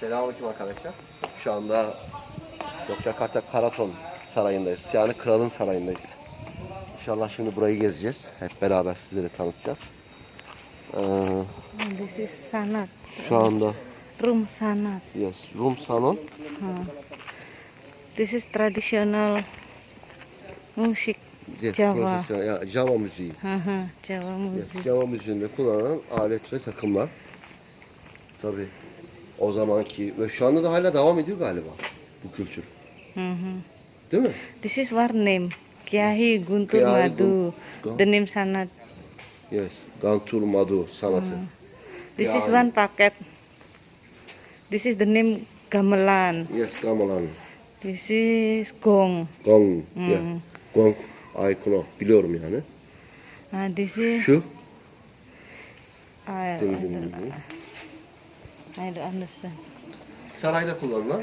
Selamünaleyküm arkadaşlar. Şu anda Yogyakarta Karaton Sarayı'ndayız. Yani kralın sarayındayız. İnşallah şimdi burayı gezeceğiz. Hep beraber sizlere tanıtacağız. Ee, This is sanat. şu anda Room sanat. yes, room salon. Ha. This is traditional musik. Yes, Java. profesyonel- ya, Java müziği. Hı, Java Yes, müzik. Java müziğinde kullanılan alet ve takımlar. Tabi o zamanki ve şu anda da hala devam ediyor galiba bu kültür. Hı hı. Değil mi? This is war name. Kiai Guntur Kiai Madu. Gun- The name sanat. Yes. Gantur Madu sanatı. This is Kiai. one packet. This is the name gamelan. Yes, gamelan. This is gong. Gong. Hmm. Yeah. Gong. Aykuno. Biliyorum yani. Uh, this is Şu. I, I, Dım don't, dım dım. I don't understand. Sarayda kullanılan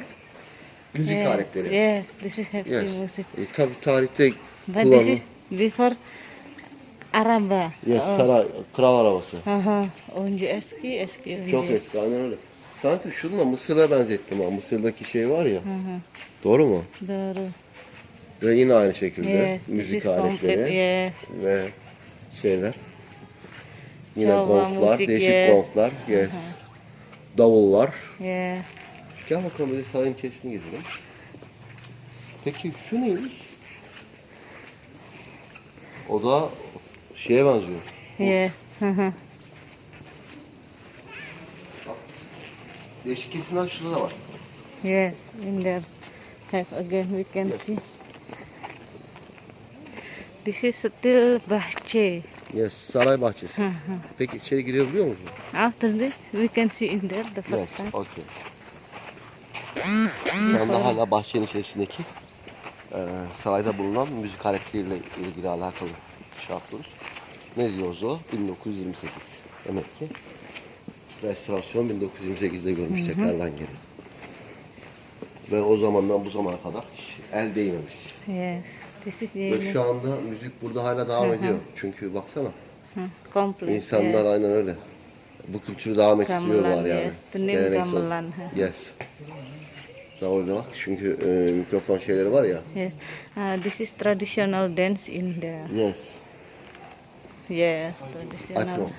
müzik Yes, aletleri. Yes, this is hefsi Yes. music. E, tabi tarihte But this kullanılan. is before Araba. Yes, Oh. saray, kral arabası. Aha, önce eski, eski önce. Çok eski, aynen öyle. Sanki şununla Mısır'a benzettim ha. Mısır'daki şey var ya. Hı hı, Doğru mu? doğru. Ve yine aynı şekilde Yes, this müzik aletleri yes. ve şeyler. Yine Java gonglar, müzik, değişik yes. gonglar, yes. Davullar. Yeah. Gel bakalım bir de sarayın içerisini gezelim. Peki şu neymiş? O da şeye benziyor. Yeah. Değişik kesimler şurada da var. Yes, in there. Have again we can Yes. see. This is still bahçe. Yes, saray bahçesi. Peki içeri girebiliyor musun? After this, we can see in there the first time. okey. Şu anda hala bahçenin içerisindeki eee sarayda bulunan müzik aletleriyle ilgili alakalı şey yapıyoruz. Ne diyoruz o? 1928. Demek ki restorasyon 1928'de görmüş tekrardan geri. Ve o zamandan bu zamana kadar el değmemiş. Yes. This is Ve şu anda müzik burada hala devam ediyor. Çünkü baksana Hı, Complete. insanlar aynen öyle. Bu kültürü devam Gamelan, ettiriyorlar yani. yes. The Geleneksel. gamelan. Yes. Daha öyle bak çünkü e, mikrofon şeyleri var ya. Yes. Uh, this is traditional dance in there. Yes. Yes, traditional. Akro.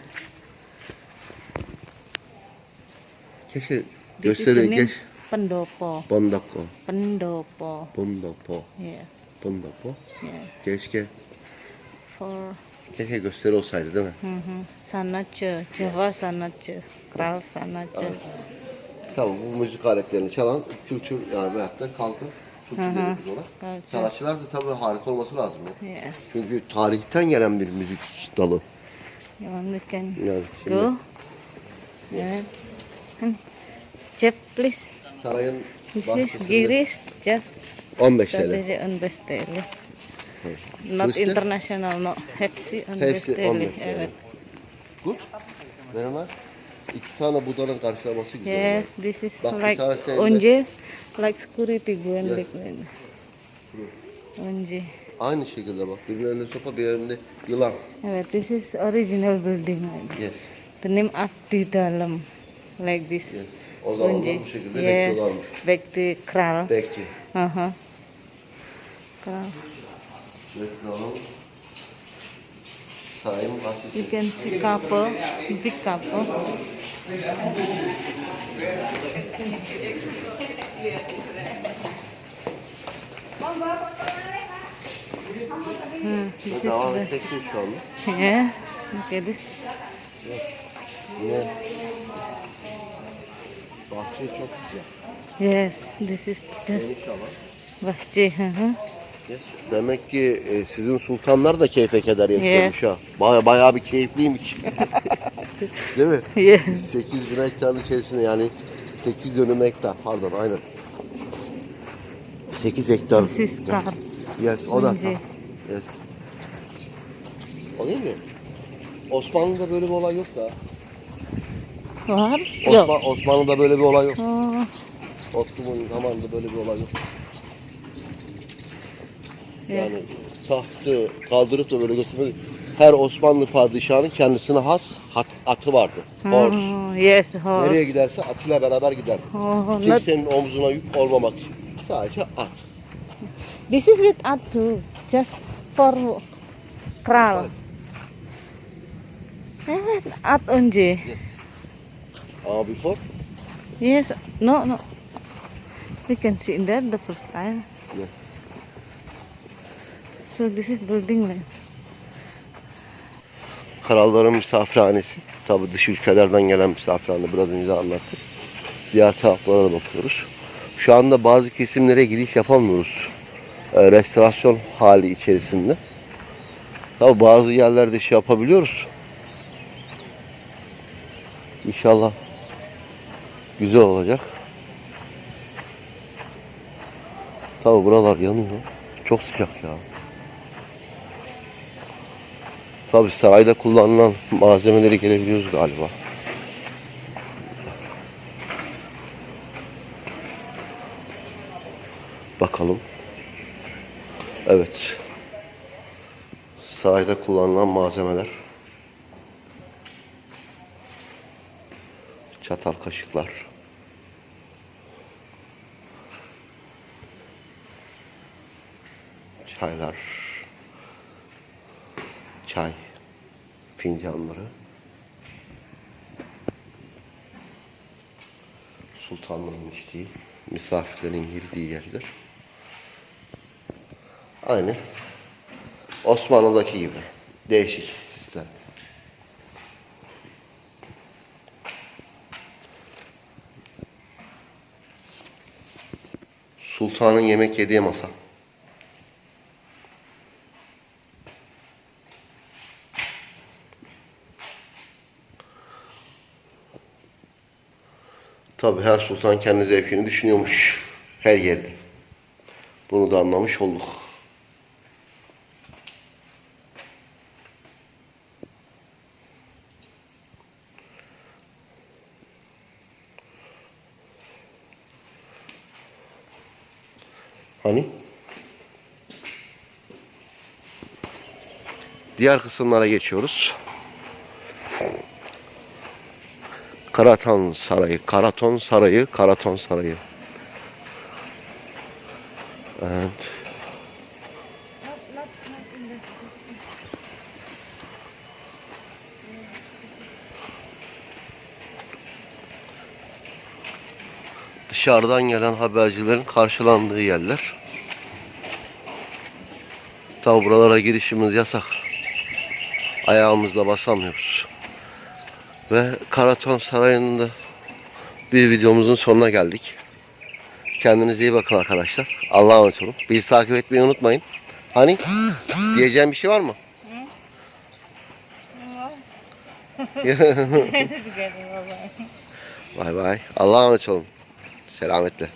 Keşke This is the gösteri name geç. Pendopo. Bondako. Pendopo. Bondapo. Yes. Bondapo. Yes. Keşke For keşke gösteri olsaydı değil mi? hı hı. sanatçı, Jawa sanatçı, kral sanatçı. Evet. Tabii bu müzik aletlerini çalan kültür yani veyahut da kalkın kültür Hı hı. deriz ona. Culture. Sanatçılar da tabii harika olması lazım. ya. Yes. Çünkü tarihten gelen bir müzik dalı. Can Yani şimdi. Yeah. And Chef, please. Sarayın This is bahçesinde Giris, just 15 TL. sadece 15 TL. Evet. Not Turiste? international, no. Hepsi 15 Hepsi TL. 15 TL. Evet. Good. Very nice. İki tane Buda'nın karşılaması güzel. Yes, oldu. this is Bak, like onje, like security guanlik. Yes. Onje. Aynı şekilde bak. Bir elinde sopa bir elinde yılan. Evet, this is original building. Yes. The name Abdi Dalam, like this. yes. O zaman da bu şekilde Yes, bekliyorlarmış. Bekti Kral. Bekçi. Aha. Kral. Bekliyorum. Sarayın bahçesi. You can see couple, big couple. Hmm, this is Devam the etmekteyiz şu anda. yeah. Okay, this Yine bahçe çok güzel. yes, this is alan. bahçe. hı hı. Yes. Demek ki e, sizin sultanlar da keyfe keder yaşıyormuş ha. Baya, bayağı bir keyifliymiş. Değil mi? Yes. 8 bin hektarın içerisinde yani 8 dönüm hektar pardon aynen. 8 hektar. This is car. Yes, o da. Yes. O değil mi? Osmanlı'da böyle bir olay yok da. Var? Yok. Osman, Osmanlı'da böyle bir olay yok. Oh, Osmanlı'nın zamanında böyle bir olay yok. evet. Yani tahtı kaldırıp da böyle götürmedi. Her Osmanlı padişahının kendisine has hat, atı vardı. Horse. Yes, horse. Nereye giderse atıyla beraber gider. Oh, not. Kimsenin omzuna yük olmamak için. Sadece at. This is with at too. Just for kral. Evet, at önce. Ama before Yes, no, no. We can see in there the first time. Yes. So this is building land. kralların misafirhanesi. Tabi dış ülkelerden gelen misafirhane biraz önce anlattık. Diğer taraflara da bakıyoruz. Şu anda bazı kesimlere giriş yapamıyoruz. Ee, restorasyon hali içerisinde. Tabi bazı yerlerde şey yapabiliyoruz. İnşallah güzel olacak. Tabi buralar yanıyor. Çok sıcak ya. Tabi sarayda kullanılan malzemeleri gelebiliyoruz galiba. Bakalım. Evet. Sarayda kullanılan malzemeler. Çatal kaşıklar. Çaylar. Çay fincanları. Sultanların içtiği, misafirlerin girdiği yerler. Aynı Osmanlı'daki gibi. Değişik Sultanın yemek yediği masa. Tabi her sultan kendi zevkini düşünüyormuş her yerde. Bunu da anlamış olduk. Hani? Diğer kısımlara geçiyoruz. Karaton Sarayı, Karaton Sarayı, Karaton Sarayı. Evet. Dışarıdan gelen habercilerin karşılandığı yerler. Tabi buralara girişimiz yasak. Ayağımızla basamıyoruz. Ve Karaton Sarayı'nın da bir videomuzun sonuna geldik. Kendinize iyi bakın arkadaşlar. Allah'a emanet olun. Bizi takip etmeyi unutmayın. Hani diyeceğim bir şey var mı? bay bay. Allah'a emanet olun. Selametle.